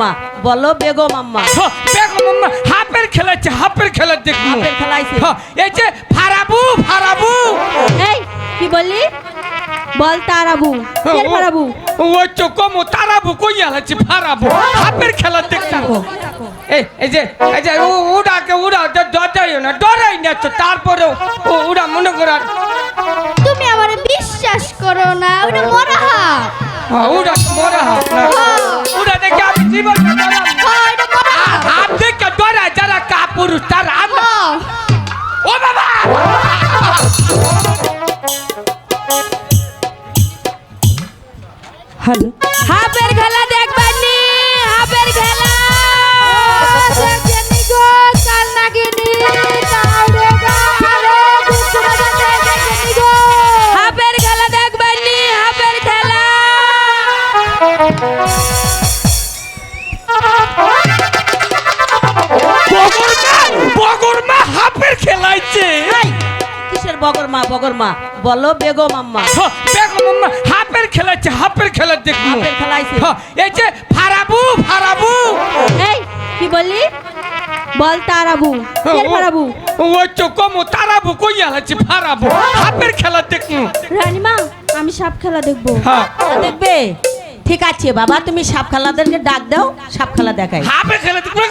মা বলো বেগম আম্মা। বেগম আম্মা হাফের খেলাচ্ছে হাফের খেলা দেখব। হাফের খেলাইছে। এই যে ফারাবু ফারাবু। এই কি বললি? বল তারাবু ফের পারাবু ওই তো কমো তারাবু কই আলাচ্ছি ফারাবু? হাফের খেলা দেখব এই এই যে এই যে ও উড়াকে উড়া ডরাই না ডরাই না তো তারপরে ও উড়া মনে করার তুমি আমার বিশ্বাস করো না ওটা মরা হাত হ্যাঁ, উড়া মরা হাত না উড়া দেখে আমি জীবন হ্যাঁ, দেখে ডরা যারা কাপুরুষ তার হ্যাঁ। ও বাবা! হ্যালো। হাফের খেলা দেখবানি হাফের খেলা। বগরমা বগরমা হাফের খেলাইছে। কিসের বগর মা বলো বেগম আম্মা। বেগম আম্মা হাফের খেলাচ্ছে হাফের খেলা দেখব। হাফের খেলাইছে। এই যে ফারাবু ফারাবু। এই কি বললি? বল তারাবু ফের পারাবু ওই তো কমো তারাবু কই আলাচ্ছি ফারাবু। হাফের খেলা দেখব। রানীমা আমি সাপ খেলা দেখব। হ্যাঁ। দেখবে? ঠিক আছে বাবা তুমি সাপ খেলাদেরকে ডাক দাও সাপ খেলা দেখাই। হাফের খেলা দেখবে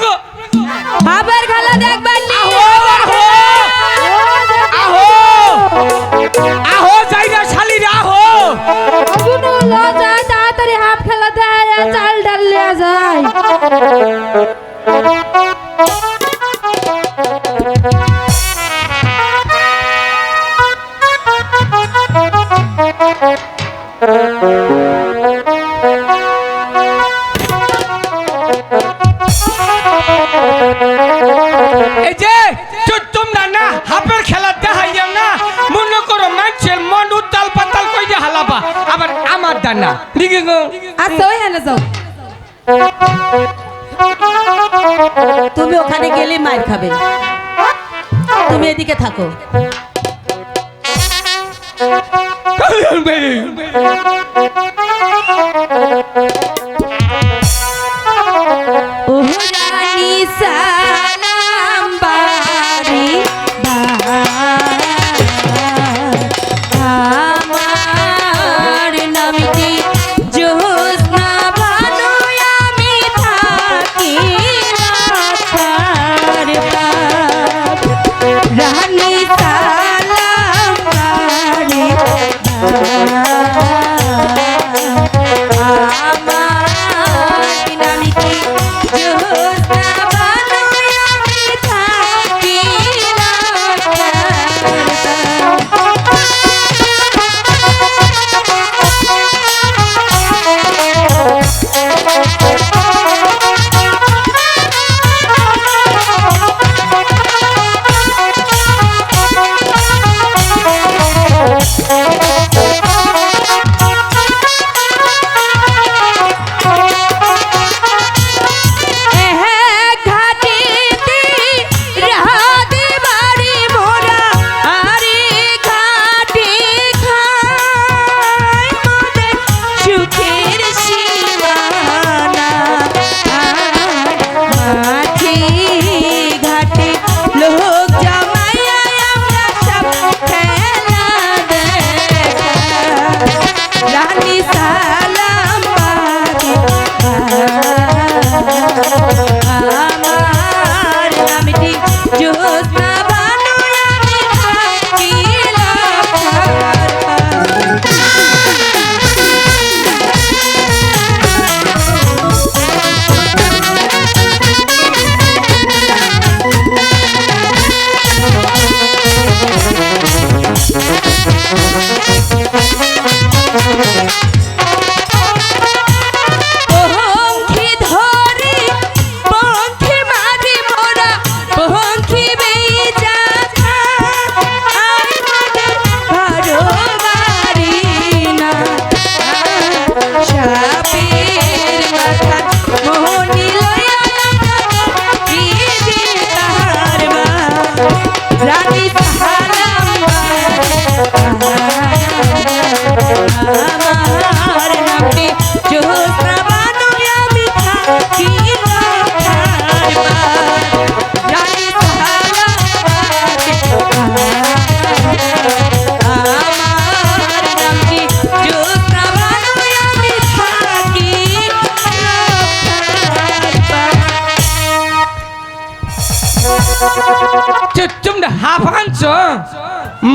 আমার দানা ঠিক গো আচ্ছা ওই হেলে যাও। তুমি ওখানে গেলে মার খাবে। তুমি এদিকে থাকো। রানী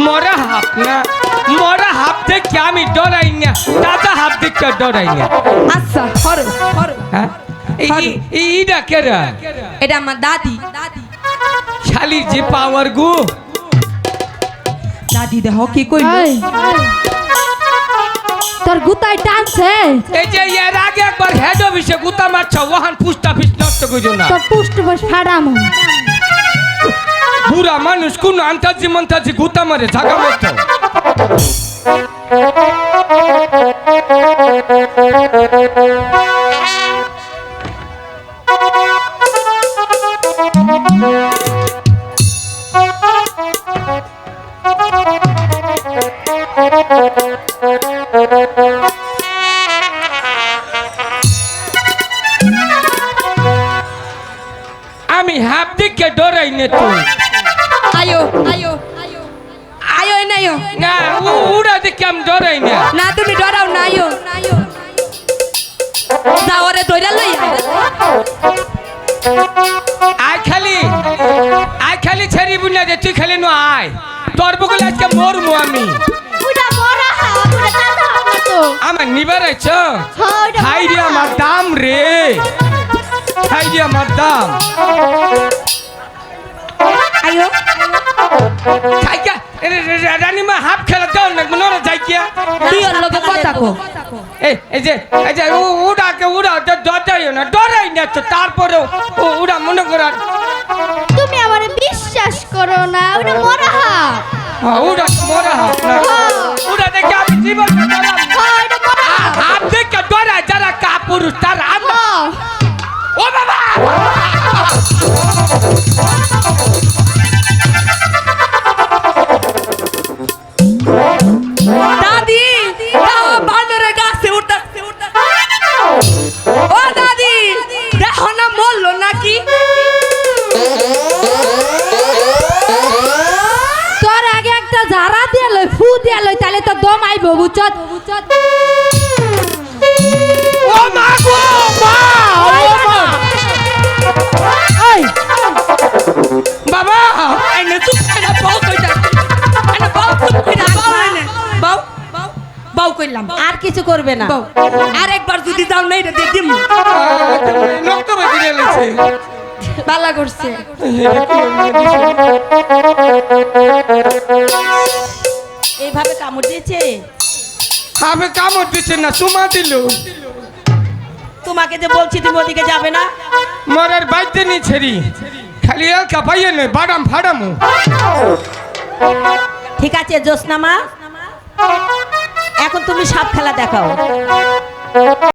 মরা হাফ না? মরা হাফ দেখে আমি ডরাই না। দাদা হাফ দেখে ডরাই না। আচ্ছা হরো হরো হ্যাঁ? এই- এই- এইটা কেরা? এটা আমার দাদি। দাদি শালির যে পাওয়ার গো। দাদি দেহ কি কইল। তোর গুতায় টানছে। এই যে এর আগে একবার হেড অফিসে গুতা মারছ ওহান পুস্তা ফিস নষ্ট করছ না। তোর পুষ্ট বস ফাড়াম বুড়া মানুষ, কোন আন্তাজি মন্তাজি গুতা মারে, জাগা মতো। আমি হাফ দিকে ডরাই না তুই আয়ো আয়ো আয়ো নাইও না উ- উড়া দিকে আমি ডরাই না না তুমি ডরাও না আয়ো যাওয়ারে দইরা লই আয় খালি আয় খালি ছেড়ি বুনা দে তুই খালি নো আয় তোর বগলে আজকে মরমু আমি আমার নিবার আইছ খাই রে আমার দাম রে খাই রে আমার দাম আয়ো খাই গা রানীমা হাফ খেলা দাও না নরে যাই গিয়া তুই ওর লগে কথা কো। এই এই যে এই যে উ- উড়াকে উড়া ডরাই না ডরাই না তো তারপরেও উ- উড়া মনে করার তুমি আমার বিশ্বাস করো না ওটা বড় হাত হ্যাঁ, উড়া মরা হাফ না। উড়া দেখে আমি জীবন হ্যাঁ ওটা হাফ। দেখে ডরাই যারা কাপুরুষ তার হ্যাঁ। ও বাবা! দিয়ে লই তাহলে তো দম আইব বুঝছত? ও মা গো মা ও মা। বাবা এনে চুপ করে বাউ কইতা এনে বাউ চুপ করে বাউ এনে। বাউ কইলাম। আর কিছু করবে না। বাউ। আরেকবার যদি যাও নাই রে দিম। রক্ত বেরিয়ে গেছে বালা করছে। এইভাবে কামড় দিয়েছে? আমি কামড় দিচ্ছে না চুমা দিল। তোমাকে যে বলছি তুমি ওদিকে যাবে না। মরার বাইতে নি ছেড়ি। খালি একা পাইয়ে নে বাদাম ফাড়াম। ঠিক আছে জোসনামা এখন তুমি সাপ খেলা দেখাও।